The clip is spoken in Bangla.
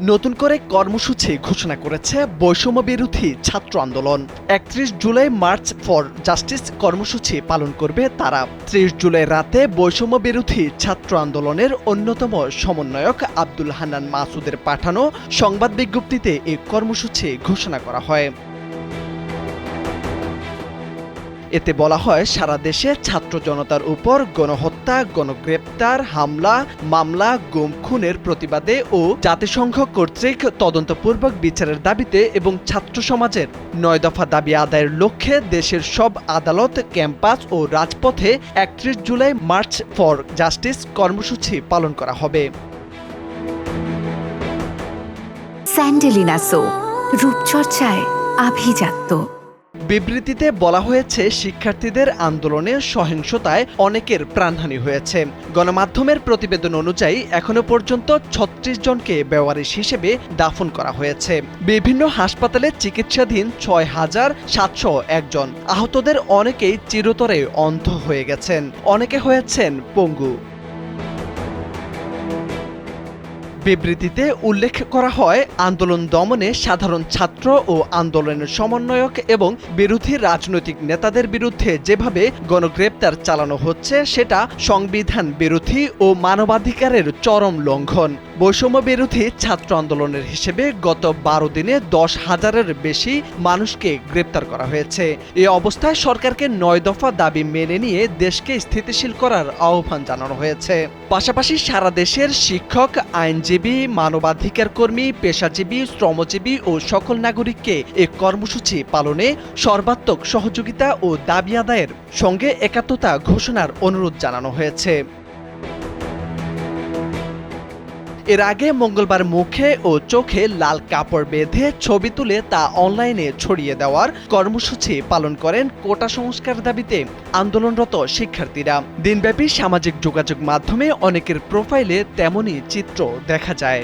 নতুন করে কর্মসূচি ঘোষণা করেছে বৈষম্য বিরোধী ছাত্র আন্দোলন। একত্রিশ জুলাই মার্চ ফর জাস্টিস কর্মসূচি পালন করবে তারা। ত্রিশ জুলাই রাতে বৈষম্য বিরোধী ছাত্র আন্দোলনের অন্যতম সমন্বয়ক আব্দুল হান্নান মাসুদের পাঠানো সংবাদ বিজ্ঞপ্তিতে এই কর্মসূচি ঘোষণা করা হয়। এতে বলা হয়, সারা দেশে ছাত্র জনতার উপর গণহত্যা, গণগ্রেপ্তার, হামলা, মামলা, গুম, খুনের প্রতিবাদে ও জাতিসংঘ কর্তৃক তদন্তপূর্বক বিচারের দাবিতে এবং ছাত্র সমাজের নয় দফা দাবি আদায়ের লক্ষ্যে দেশের সব আদালত, ক্যাম্পাস ও রাজপথে একত্রিশ জুলাই মার্চ ফর জাস্টিস কর্মসূচি পালন করা হবে। স্যান্ডেলিনা সো, রূপচর্চায় আভিজাত্য। বিবৃতিতে বলা হয়েছে, শিক্ষার্থীদের আন্দোলনে সহিংসতায় অনেকের প্রাণহানি হয়েছে। গণমাধ্যমের প্রতিবেদন অনুযায়ী, এখনও পর্যন্ত ছত্রিশ জনকে বেওয়ারিশ হিসেবে দাফন করা হয়েছে। বিভিন্ন হাসপাতালে চিকিৎসাধীন ছয় হাজার সাতশো একজন আহতদের অনেকেই চিরতরে অন্ধ হয়ে গেছেন। অনেকে হয়েছেন পঙ্গু। বিবৃতিতে উল্লেখ করা হয়, আন্দোলন দমনে সাধারণ ছাত্র ও আন্দোলনের সমন্বয়ক এবং বিরোধী রাজনৈতিক নেতাদের বিরুদ্ধে যেভাবে গণগ্রেপ্তার চালানো হচ্ছে, সেটা সংবিধান বিরোধী ও মানবাধিকারের চরম লঙ্ঘন। বৈষম্য বিরোধী ছাত্র আন্দোলনের হিসেবে গত বারো দিনে দশ হাজারের বেশি মানুষকে গ্রেপ্তার করা হয়েছে। এ অবস্থায় সরকারকে নয় দফা দাবি মেনে নিয়ে দেশকে স্থিতিশীল করার আহ্বান জানানো হয়েছে। পাশাপাশি সারা দেশের শিক্ষক, আইনজীবী মানবাধিকার কর্মী, পেশাজীবী, শ্রমজীবী ও সকল নাগরিককে এ কর্মসূচি পালনে সর্বাত্মক সহযোগিতা ও দাবি আদায়ের সঙ্গে একাত্মতা ঘোষণার অনুরোধ জানানো হয়েছে। এর আগে মঙ্গলবার মুখে ও চোখে লাল কাপড় বেঁধে ছবি তুলে তা অনলাইনে ছড়িয়ে দেওয়ার কর্মসূচি পালন করেন কোটা সংস্কার দাবিতে আন্দোলনরত শিক্ষার্থীরা। দিনব্যাপী সামাজিক যোগাযোগ মাধ্যমে অনেকের প্রোফাইলে তেমনই চিত্র দেখা যায়।